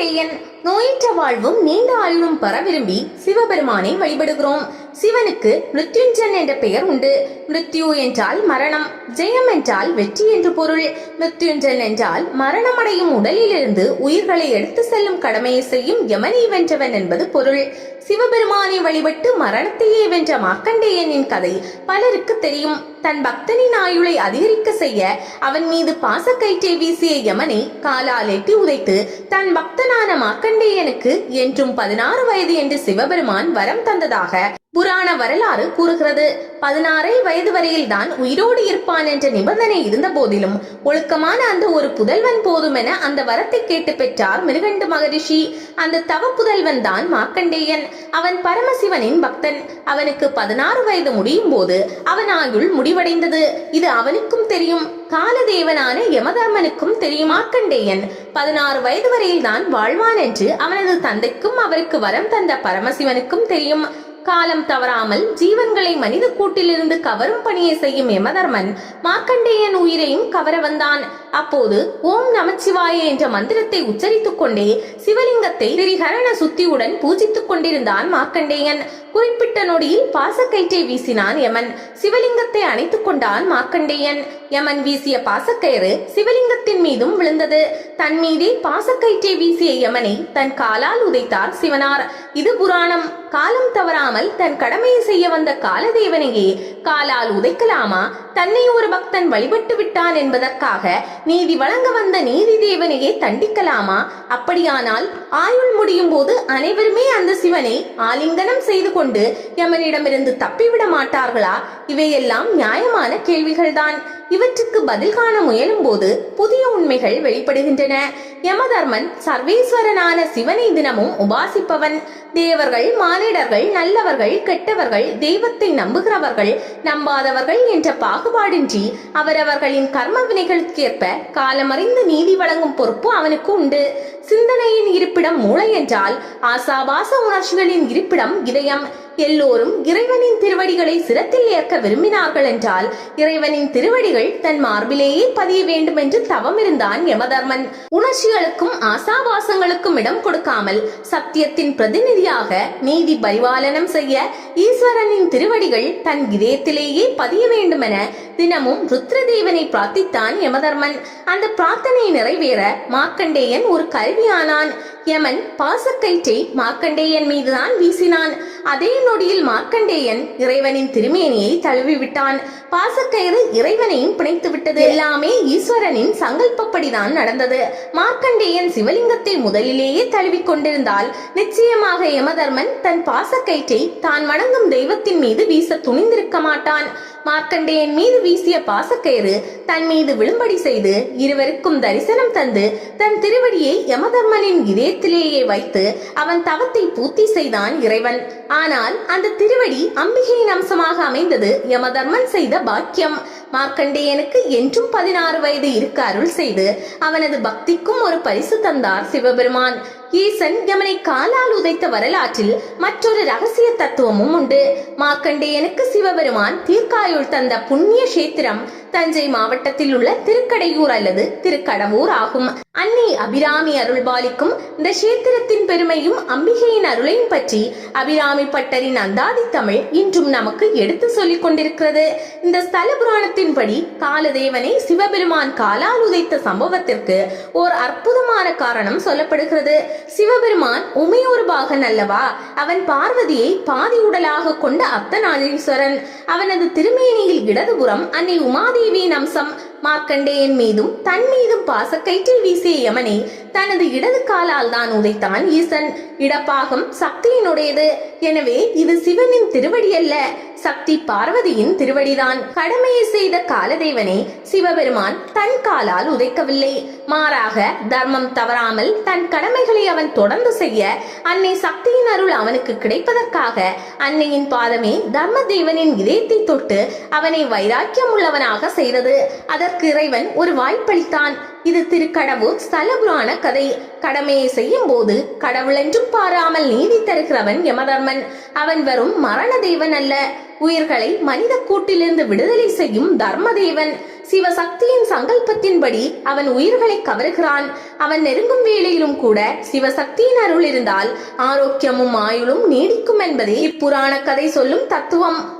பாண்டியன் நோயற்ற வாழ்வும் நீண்ட ஆயுளும் பெற விரும்பி சிவபெருமானை வழிபடுகிறோம். சிவனுக்கு மிருத்யுஞ்சன் என்ற பெயர் உண்டு. மிருத்யு என்றால் மரணம் ஜெயம் என்றால் வெற்றி என்று பொருள். மிருத்யுஞ்சன் என்றால் மரணமடையும் உடலிலிருந்து உயிர்களை எடுத்து செல்லும் கடமையை செய்யும் யமனை வென்றவன் என்பது பொருள். சிவபெருமானை வழிபட்டு மரணத்தையே வென்ற மார்க்கண்டேயனின் கதை பலருக்கு தெரியும். தன் பக்தனின் ஆயுளை அதிகரிக்க செய்ய அவன் மீது பாசக்கயிற்றை வீசிய யமனை காலால் எட்டி உதைத்து தன் பக்தனான மார்க்கண்டேயனுக்கு என்றும் பதினாறு வயது என்று சிவபெருமான் வரம் தந்ததாக புராண வரலாறு கூறுகிறது. பதினாறை வயது வரையில் தான் உயிரோடு இருப்பான் என்ற நிபந்தனை இருந்த போதிலும் ஒழுக்கமான அந்த ஒரு புதல்வன் போதுமென அந்த வரத்தை கேட்டு பெற்றார் மிருகண்டு மகரிஷி. அந்த தவ புதல்வன் தான் மார்க்கண்டேயன். அவன் பரமசிவனின் பக்தன். அவனுக்கு பதினாறு வயது முடியும் போது அவன் ஆயுள் முடிவடைந்தது. இது அவனுக்கும் தெரியும். காலதேவனான யமதர்மனுக்கும் தெரியும் மார்க்கண்டேயன். பதினாறு வயது வரையில் தான் வாழ்வான் என்று அவனது தந்தைக்கும் அவருக்கு வரம் தந்த பரமசிவனுக்கும் தெரியும். காலம் தவறாமல் ஜீவன்களை மனித கூட்டிலிருந்து கவரும் பணியை செய்யும் யமதர்மன் மார்க்கண்டேயன் உயிரையும் கவர வந்தான். அப்போது ஓம் நமச்சிவாய என்ற மந்திரத்தை உச்சரித்துக் கொண்டே சிவலிங்கத்தை திரிகரண சுத்தியுடன் பூஜித்துக் கொண்டிருந்தான் மார்க்கண்டேயன். குறிப்பிட்ட நொடியில் பாசக்கயிற்றை வீசினான் யமன். சிவலிங்கத்தை அணைத்துக் கொண்டான் மார்க்கண்டேயன். யமன் வீசிய பாசக்கயிறு சிவலிங்கத்தின் மீதும் விழுந்தது. தன் மீதே பாசக்கயிற்றை வீசிய யமனை தன் காலால் உதைத்தார் சிவனார். இது புராணம். காலம் தவறாமல் தன் கடமையை செய்ய வந்த காலதேவனையே காலால் உதைக்கலாமா? தன்னை ஒரு பக்தன் வழிபட்டு விட்டான் என்பதற்காக நீதி வழங்க வந்த நீதி தேவனையே தண்டிக்கலாமா? அப்படியானால் ஆயுள் முடியும் போது அனைவருமே அந்த சிவனை ஆலிங்கனம் செய்து கொண்டு யமனிடமிருந்து தப்பிவிட மாட்டார்களா? இவையெல்லாம் நியாயமான கேள்விகள்தான். இவற்றுக்கு பதில் காண முயலும் போது புதிய உண்மைகள் வெளிப்படுகின்றன. யமதர்மன் சர்வேஸ்வரனான சிவனை தினமும் உபாசிப்பவன். தேவர்கள் மானிடர்கள் நல்லவர்கள் கெட்டவர்கள் தெய்வத்தை நம்புகிறவர்கள் நம்பாதவர்கள் என்ற பாகுபாடின்றி அவரவர்களின் கர்ம வினைகளுக்கேற்ப காலமறிந்து நீதி வழங்கும் பொறுப்பு அவனுக்கு உண்டு. சிந்தனையின் இருப்பிடம் மூளை என்றால் ஆசாபாச உணர்ச்சிகளின் இருப்பிடம் இதயம். எல்லோரும் இறைவனின் திருவடிகளை சிரத்தில் ஏற்க விரும்பினார்கள் என்றால் இறைவனின் திருவடிகள் தன் மார்பிலேயே பதிய வேண்டும் என்று தவம் இருந்தான் யமதர்மன். உணர்ச்சிகளுக்கும் ஆசாபாசங்களுக்கும் இடம் கொடுக்காமல் சத்தியத்தின் பிரதிநிதியாக நீதி பரிபாலனம் செய்ய ஈஸ்வரனின் திருவடிகள் தன் இதயத்திலேயே பதிய வேண்டுமென தினமும் ருத்ரதேவனை பிரார்த்தித்தான் யமதர்மன். அந்த பிரார்த்தனை நிறைவேற மார்க்கண்டேயன் ஒரு கருவியானான். யமன் பாசக்கயிற்றை மார்க்கண்டேயன் மீதுதான் வீசினான். அதே நொடியில் மார்க்கண்டேயன் இறைவனின் திருமேனியை தழுவி விட்டான் பாசக்கயிறு இறைவனையும் பிணைத்து விட்டது எல்லாமே ஈஸ்வரனின் சங்கல்பப்படிதான் நடந்தது. மார்க்கண்டேயன் சிவலிங்கத்தை முதலிலேயே தழுவி கொண்டிருந்தால் நிச்சயமாக யமதர்மன் தன் பாசக்கயிற்றை தான் வணங்கும் தெய்வத்தின் மீது வீச துணிந்திருக்க மாட்டான். மார்க்கண்டேயன் மீது வீசிய பாசக்கயிறு தன் மீது விழும்படி செய்து இருவருக்கும் தரிசனம் தந்து தன் திருவடியை யமதர்மனின் இதயத்திலேயே வைத்து அவன் தவத்தை பூர்த்தி செய்தான் இறைவன். ஆனால் அந்த திருவடி அம்பிகையின் அம்சமாக அமைந்தது யமதர்மன் செய்த பாக்கியம். மார்க்கண்டேயனுக்கு என்றும் பதினாறு வயது இருக்க அருள் செய்து அவனது பக்திக்கும் ஒரு பரிசு தந்தார் சிவபெருமான். ஈசன் எமனை காலால் உதைத்த வரலாற்றில் மற்றொரு ரகசிய தத்துவமும் உண்டு. மார்க்கண்டேயனுக்கு சிவபெருமான் தீர்க்காயுள் தந்த புண்ணிய கஷேத்திரம் தஞ்சை மாவட்டத்தில் உள்ள திருக்கடையூர் அல்லது திருக்கடவூர் ஆகும். அன்னை அபிராமி அருள்பாலிக்கும் இந்த கஷேத்திரத்தின் பெருமையும் அம்பிகையின் அருளையும் பற்றி அபிராமி பட்டரின் அந்தாதி தமிழ் இன்றும் நமக்கு எடுத்து சொல்லிக் கொண்டிருக்கிறது. இந்த ஸ்தல புராணத்தில் புராணத்தின்படி காலதேவனை சிவபெருமான் காலால் உதைத்த சம்பவத்திற்கு ஓர் அற்புதமான காரணம் சொல்லப்படுகிறது. சிவபெருமான் உமையோர் பாகன் அல்லவா அவன் பார்வதியை பாதி உடலாக கொண்ட அர்த்தநாதீஸ்வரன் அவனது திருமேனியில் இடதுபுறம் அன்னை உமாதேவியின் அம்சம் மார்க்கண்டேயன் மீதும் தன் மீதும் பாசக்கயிற்றில் வீசிய யமனை தனது இடது காலால் தான் உதைத்தான் ஈசன். இடப்பாகம் சக்தியினுடையது. எனவே இது சிவனின் திருவடி அல்ல சக்தி பார்வதியின் திருவடிதான். கடமையை செய்த காலதேவனை சிவபெருமான் தன் காலால் உதைக்கவில்லை. மாறாக தர்மம் தவறாமல் தன் கடமைகளை அவன் தொடர்ந்து செய்ய அன்னை சக்தியின் அருள் அவனுக்கு கிடைப்பதற்காக அன்னையின் பாதமே தர்ம தேவனின் இதயத்தை தொட்டு அவனை வைராக்கியம் உள்ளவனாக செய்தது அதற்கு இறைவன் ஒரு வாய்ப்பளித்தான். இது திருக்கடவுர் ஸ்தல புராண கதை. கடமையை செய்யும் போது கடவுளென்றும் பாராமல் நீதி தருகிறவன் யமதர்மன். அவன் வரும் மரண தேவன் அல்ல. உயிர்களை மனித கூட்டிலிருந்து விடுதலை செய்யும் தர்மதேவன். சிவசக்தியின் சங்கல்பத்தின்படி அவன் உயிர்களை கவருகிறான். அவன் நெருங்கும் வேளையிலும் கூட சிவசக்தியின் அருள் இருந்தால் ஆரோக்கியமும் ஆயுளும் நீடிக்கும் என்பதே இப்புராண கதை சொல்லும் தத்துவம்.